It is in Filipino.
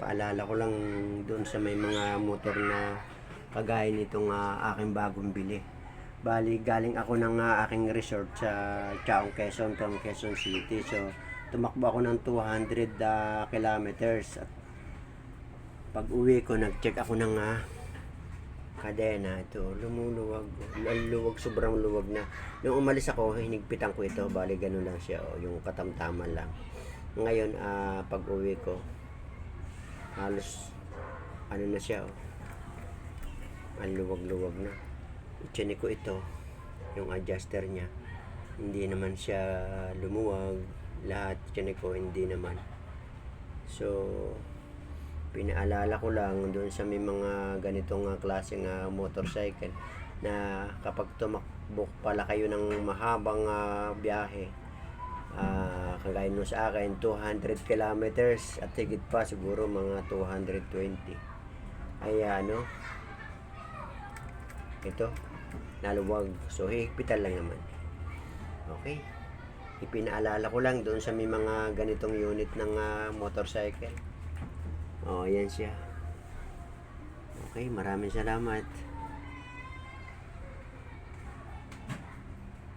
Paalala ko lang doon sa may mga motor na kagaya nitong ah, aking bagong bili. Bali, galing ako ng ah, aking resort sa Chaong Quezon from Quezon City. So, tumakbo ako ng 200 ah, kilometers. At pag uwi ko, nag-check ako ng ah, kadena. Ito, lumuluwag. Luwag, sobrang luwag na. Nung umalis ako, hinigpitan ko ito. Bali, ganun lang siya. Oh, yung katamtaman lang. Ngayon, ah, pag uwi ko, halos, ano na siya, oh. Ang luwag-luwag na. Itsini ko ito, yung adjuster niya. Hindi naman siya lumuwag. Lahat itsini ko, hindi naman. So, pinaalala ko lang doon sa may mga ganitong uh, klaseng ah, motorcycle na kapag tumakbo pala kayo ng mahabang ah, biyahe ah, kagaya nung sa akin 200 kilometers at higit pa siguro mga 220 ay ano ito naluwag. So higpitan lang naman. Okay. Ipinaalala ko lang doon sa may mga ganitong unit ng ah, motorcycle. Oh, ayan siya. Okay, maraming salamat.